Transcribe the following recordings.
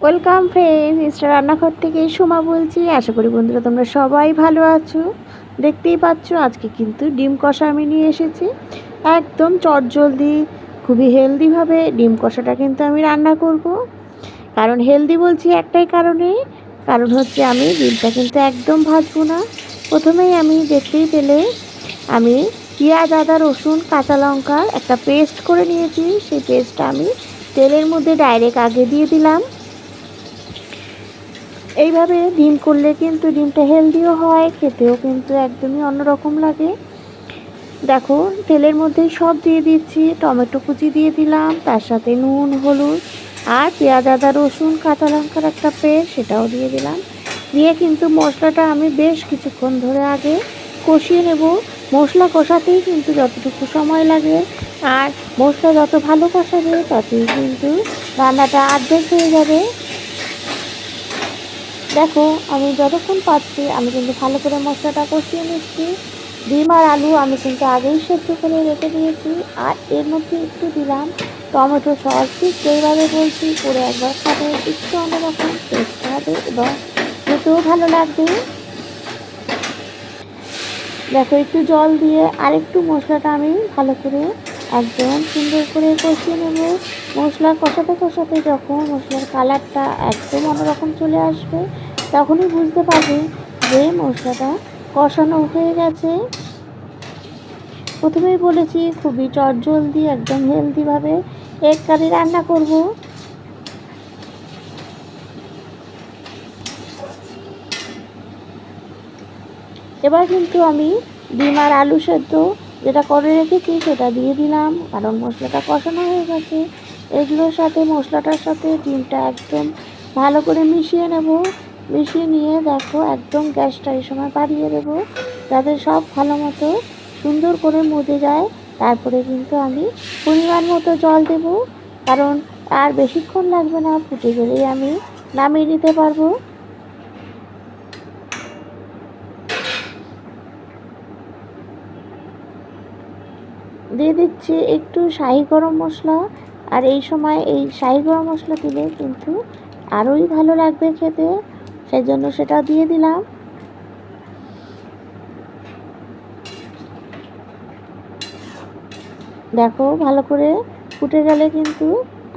Welcome friend Insta রান্নাঘর থেকে সোমা বলছি। আশা করি বন্ধুরা তোমরা সবাই ভালো আছো। দেখতেই পাচ্ছ, আজকে কিন্তু ডিম কষা আমি নিয়ে এসেছি। একদম চটজলদি, খুবই হেলদিভাবে ডিম কষাটা কিন্তু আমি রান্না করব। কারণ হেলদি বলছি একটাই কারণে। কারণ হচ্ছে আমি ডিমটা কিন্তু একদম ভাজবো না। প্রথমেই আমি দেখতেই পেলে, আমি পেঁয়াজ, আদা, রসুন, কাঁচা লঙ্কার একটা পেস্ট করে নিয়েছি। সেই পেস্টটা আমি তেলের মধ্যে ডাইরেক্ট আগে দিয়ে দিলাম। এইভাবে ডিম করলে কিন্তু ডিমটা হেলদিও হয়, খেতেও কিন্তু একদমই অন্যরকম লাগে। দেখো, তেলের মধ্যে সব দিয়ে দিচ্ছি, টমেটো কুচি দিয়ে দিলাম, তার সাথে নুন, হলুদ আর পেঁয়াজ, আদা, রসুন, কাঁচা লঙ্কার একটা পেস্ট সেটাও দিয়ে দিলাম। দিয়ে কিন্তু মশলাটা আমি বেশ কিছুক্ষণ ধরে আগে কষিয়ে নেব। মশলা কষাতেই কিন্তু যতটুকু সময় লাগে আর মশলা যত ভালো কষাবে, ততই কিন্তু রান্নাটা অর্ধেক হয়ে যাবে। দেখো, আমি যতক্ষণ পাচ্ছি, আমি কিন্তু ভালো করে মশলাটা কষিয়ে নিচ্ছি। ডিম আর আলু আমি কিন্তু আগেই সেদ্ধ করে রেখে দিয়েছি। আর এর মধ্যে একটু দিলাম টমেটো সস। ঠিক যেইভাবে বলছি, পুরো একবার খাবে, একটু অন্যরকম টেস্ট হবে এবং খেতেও ভালো লাগবে। দেখো, একটু জল দিয়ে আরেকটু মশলাটা আমি ভালো করে একদম সুন্দর করে কষিয়ে নেব। মশলা কষাতে কষাতে যখন মশলার কালারটা একদম অন্যরকম চলে আসবে, তখনই বুঝতে পারবে যে মশলাটা কষানো হয়ে গেছে। প্রথমেই বলেছি খুবই চটজলদি, একদম হেলদিভাবে এগ কারি রান্না করব। এবার কিন্তু আমি ডিম আর আলু সেদ্ধ যেটা করে রেখেছি সেটা দিয়ে দিলাম, কারণ মশলাটা কষানো হয়ে গেছে। এগুলোর সাথে, মশলাটার সাথে ডিমটা একদম ভালো করে মিশিয়ে নেব। মিশিয়ে নিয়ে দেখো একদম গ্যাসটা এই সময় বাড়িয়ে দেবো, যাতে সব ভালো মতো সুন্দর করে মজে যায়। তারপরে কিন্তু আমি পরিমাণ মতো জল দেব, কারণ আর বেশিক্ষণ লাগবে না, ফুটে গেলেই আমি নামিয়ে নিতে পারব। দিয়ে দিচ্ছি একটু শাহি গরম মশলা। আর এই সময় এই শাহি গরম মশলা দিলে কিন্তু আরোই ভালো লাগবে খেতে। সেই জন্য সেটা দিয়ে দিলাম। দেখো ভালো করে ফুটে গেলে কিন্তু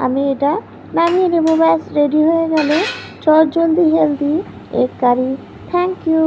আমি এটা নামিয়ে নেব। ব্যাস রেডি হয়ে গেলে। চট জলদি healthy egg curry. Thank you